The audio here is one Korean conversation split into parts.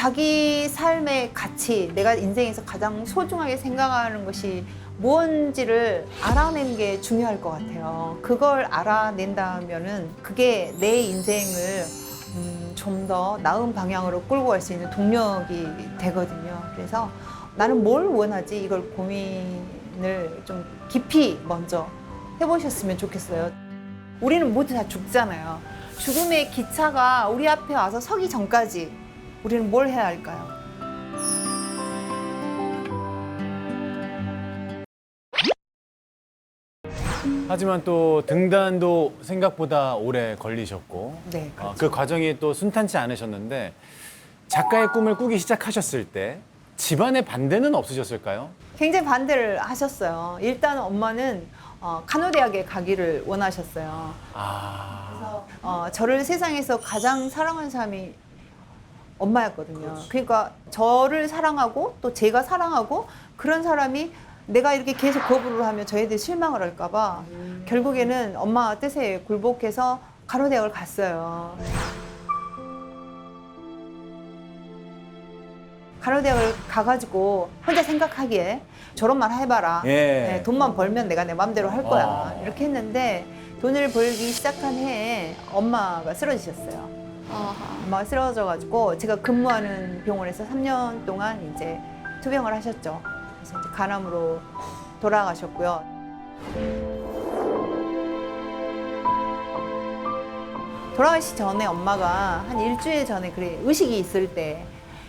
자기 삶의 가치, 내가 인생에서 가장 소중하게 생각하는 것이 무엇인지를 알아내는 게 중요할 것 같아요. 그걸 알아낸다면은 그게 내 인생을 음, 좀 더 나은 방향으로 끌고 갈 수 있는 동력이 되거든요. 그래서 나는 뭘 원하지? 이걸 고민을 좀 깊이 먼저 해보셨으면 좋겠어요. 우리는 모두 다 죽잖아요. 죽음의 기차가 우리 앞에 와서 서기 전까지 우리는 뭘 해야 할까요? 하지만 또 등단도 생각보다 오래 걸리셨고 네, 어, 그 과정이 또 순탄치 않으셨는데 작가의 꿈을 꾸기 시작하셨을 때 집안의 반대는 없으셨을까요? 굉장히 반대를 하셨어요. 일단 엄마는 어, 간호대학에 가기를 원하셨어요. 아, 그래서 어, 저를 세상에서 가장 사랑하는 사람이 엄마였거든요. 그러니까 저를 사랑하고 또 제가 사랑하고 그런 사람이 내가 이렇게 계속 거부를 하면 저희들이 실망을 할까봐 결국에는 엄마 뜻에 굴복해서 간호대학을 갔어요. 간호대학을 가가지고 혼자 생각하기에 저런만 해봐라. 예. 네, 돈만 벌면 내가 내 맘대로 할 거야. 어. 이렇게 했는데 돈을 벌기 시작한 해에 엄마가 쓰러지셨어요. 아하. 엄마가 쓰러져가지고 제가 근무하는 병원에서 3년 동안 이제 투병을 하셨죠. 그래서 이제 간암으로 돌아가셨고요. 돌아가시 전에 엄마가 한 일주일 전에 그래 의식이 있을 때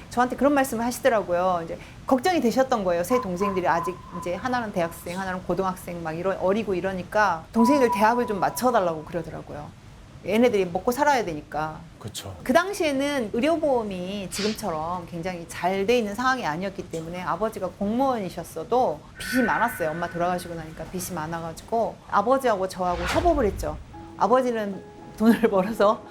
저한테 그런 말씀을 하시더라고요. 이제 걱정이 되셨던 거예요. 세 동생들이 아직 이제 하나는 대학생, 하나는 고등학생 막 이런 어리고 이러니까 동생들 대학을 좀 맞춰달라고 그러더라고요. 얘네들이 먹고 살아야 되니까. 그렇죠. 그 당시에는 의료보험이 지금처럼 굉장히 잘 돼 있는 상황이 아니었기 때문에 아버지가 공무원이셨어도 빚이 많았어요. 엄마 돌아가시고 나니까 빚이 많아가지고 아버지하고 저하고 협업을 했죠. 아버지는 돈을 벌어서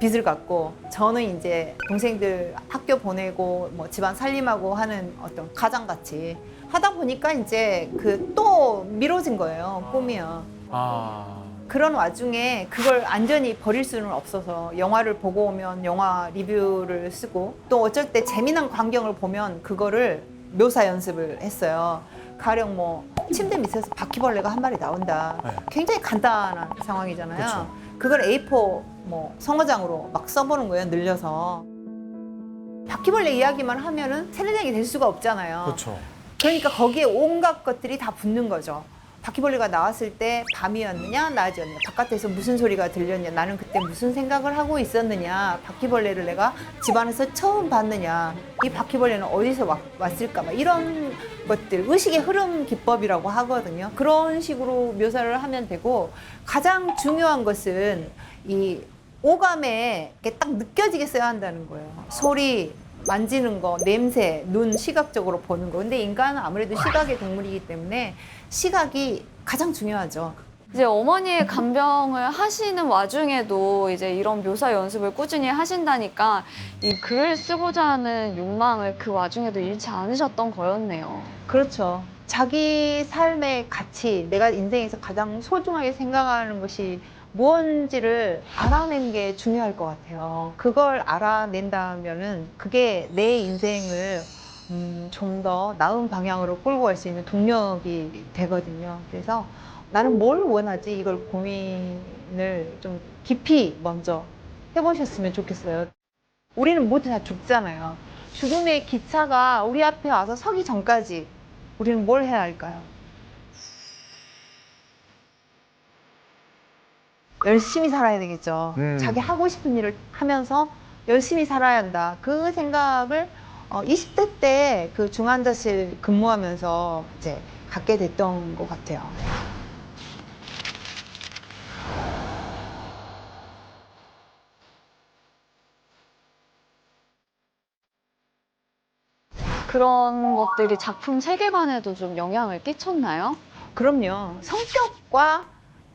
빚을 갚고 저는 이제 동생들 학교 보내고 뭐 집안 살림하고 하는 어떤 가장같이 하다 보니까 이제 그 또 미뤄진 거예요. 꿈이요. 아, 그런 와중에 그걸 안전히 버릴 수는 없어서 영화를 보고 오면 영화 리뷰를 쓰고 또 어쩔 때 재미난 광경을 보면 그거를 묘사 연습을 했어요. 가령 뭐 침대 밑에서 바퀴벌레가 한 마리 나온다. 네. 굉장히 간단한 상황이잖아요. 그쵸. 그걸 A4 뭐 성어장으로 막 써보는 거예요. 늘려서. 바퀴벌레 이야기만 하면은 세뇌장이 될 수가 없잖아요. 그렇죠. 그러니까 거기에 온갖 것들이 다 붙는 거죠. 바퀴벌레가 나왔을 때 밤이었느냐 낮이었느냐 바깥에서 무슨 소리가 들렸냐 나는 그때 무슨 생각을 하고 있었느냐 바퀴벌레를 내가 집안에서 처음 봤느냐 이 바퀴벌레는 어디서 왔, 왔을까 막 이런 것들 의식의 흐름 기법이라고 하거든요. 그런 식으로 묘사를 하면 되고 가장 중요한 것은 이 오감에 딱 느껴지게 써야 한다는 거예요. 소리 만지는 거, 냄새, 눈 시각적으로 보는 거. 근데 인간은 아무래도 시각의 동물이기 때문에 시각이 가장 중요하죠. 이제 어머니의 간병을 하시는 와중에도 이제 이런 묘사 연습을 꾸준히 하신다니까 이 글을 쓰고자 하는 욕망을 그 와중에도 잃지 않으셨던 거였네요. 그렇죠. 자기 삶의 가치, 내가 인생에서 가장 소중하게 생각하는 것이 무엇인지를 알아내는 게 중요할 것 같아요. 그걸 알아낸다면은 그게 내 인생을 음, 좀 더 나은 방향으로 끌고 갈 수 있는 동력이 되거든요. 그래서 나는 뭘 원하지? 이걸 고민을 좀 깊이 먼저 해보셨으면 좋겠어요. 우리는 모두 다 죽잖아요. 죽음의 기차가 우리 앞에 와서 서기 전까지 우리는 뭘 해야 할까요? 열심히 살아야 되겠죠. 음. 자기 하고 싶은 일을 하면서 열심히 살아야 한다. 그 생각을 어, 20대 때 그 중환자실 근무하면서 이제 갖게 됐던 것 같아요. 그런 것들이 작품 세계관에도 좀 영향을 끼쳤나요? 그럼요. 성격과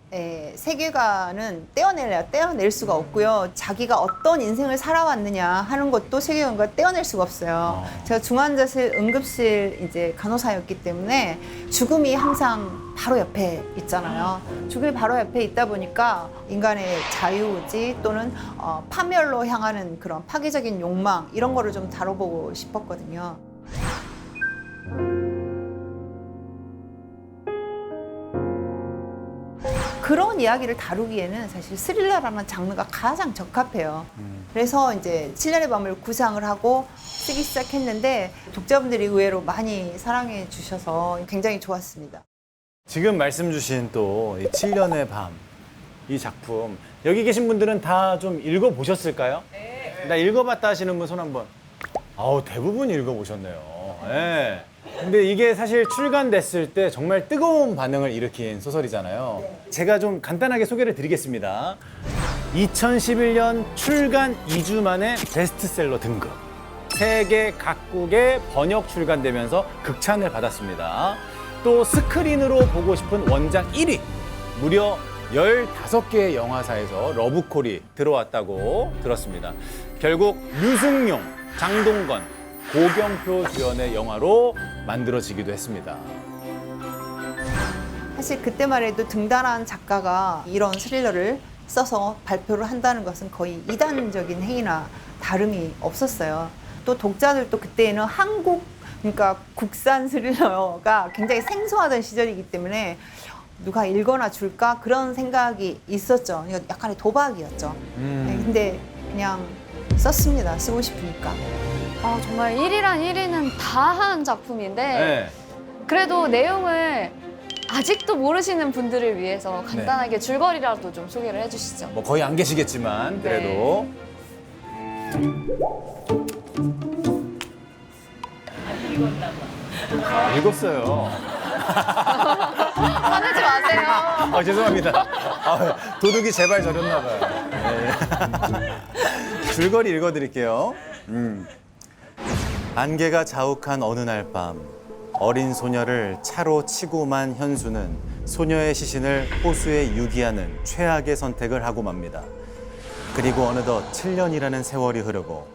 의 세계관은 떼어내려 떼어낼 수가 없고요. 자기가 어떤 인생을 살아왔느냐 하는 것도 세계관과 떼어낼 수가 없어요. 아. 제가 중환자실 응급실 이제 간호사였기 때문에 죽음이 항상 바로 옆에 있잖아요. 죽음이 바로 옆에 있다 보니까 인간의 자유의지 또는 어, 파멸로 향하는 그런 파괴적인 욕망 이런 거를 좀 다뤄보고 싶었거든요. 그런 이야기를 다루기에는 사실 스릴러라는 장르가 가장 적합해요. 그래서 이제 7년의 밤을 구상을 하고 쓰기 시작했는데 독자분들이 의외로 많이 사랑해 주셔서 굉장히 좋았습니다. 지금 말씀 주신 또 7년의 밤 이 작품 여기 계신 분들은 다 좀 읽어 보셨을까요? 나 읽어봤다 하시는 분 손 한번. 아우 대부분 읽어 보셨네요. 예. 근데 이게 사실 출간됐을 때 정말 뜨거운 반응을 일으킨 소설이잖아요. 제가 좀 간단하게 소개를 드리겠습니다. 2011년 출간 2주 만에 베스트셀러 등극. 세계 각국에 번역 출간되면서 극찬을 받았습니다. 또 스크린으로 보고 싶은 원작 1위. 무려 15개의 영화사에서 러브콜이 들어왔다고 들었습니다. 결국 류승룡, 장동건, 고경표 주연의 영화로 만들어지기도 했습니다. 사실 그때만 해도 등단한 작가가 이런 스릴러를 써서 발표를 한다는 것은 거의 이단적인 행위나 다름이 없었어요. 또 독자들도 그때는 한국 그러니까 국산 스릴러가 굉장히 생소하던 시절이기 때문에 누가 읽거나 줄까 그런 생각이 있었죠. 약간의 도박이었죠. 음. 네, 근데 그냥 썼습니다. 쓰고 싶으니까. 아, 정말 1위란 1위는 다 한 작품인데 네. 그래도 내용을 아직도 모르시는 분들을 위해서 간단하게 줄거리라도 좀 소개를 해주시죠. 뭐 거의 안 계시겠지만 그래도 읽었어요. 화내지 마세요. 아, 죄송합니다. 아, 도둑이 제발 저렸나 봐요. 네. 줄거리 읽어드릴게요. 음. 안개가 자욱한 어느 날 밤 어린 소녀를 차로 치고만 현수는 소녀의 시신을 호수에 유기하는 최악의 선택을 하고 맙니다. 그리고 어느덧 7년이라는 세월이 흐르고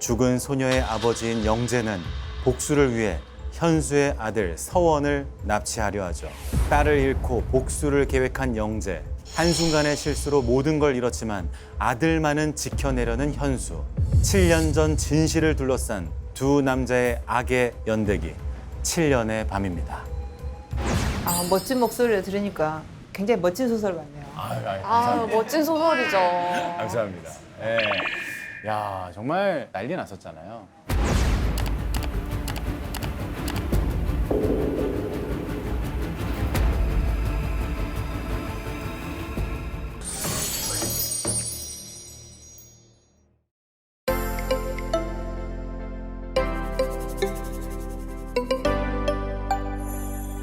죽은 소녀의 아버지인 영재는 복수를 위해 현수의 아들 서원을 납치하려 하죠. 딸을 잃고 복수를 계획한 영재. 한순간의 실수로 모든 걸 잃었지만 아들만은 지켜내려는 현수. 7년 전 진실을 둘러싼 두 남자의 악의 연대기. 7년의 밤입니다. 아, 멋진 목소리를 들으니까 굉장히 멋진 소설 같네요. 아, 멋진 소설이죠. 감사합니다. 예. 야, 정말 난리 났었잖아요.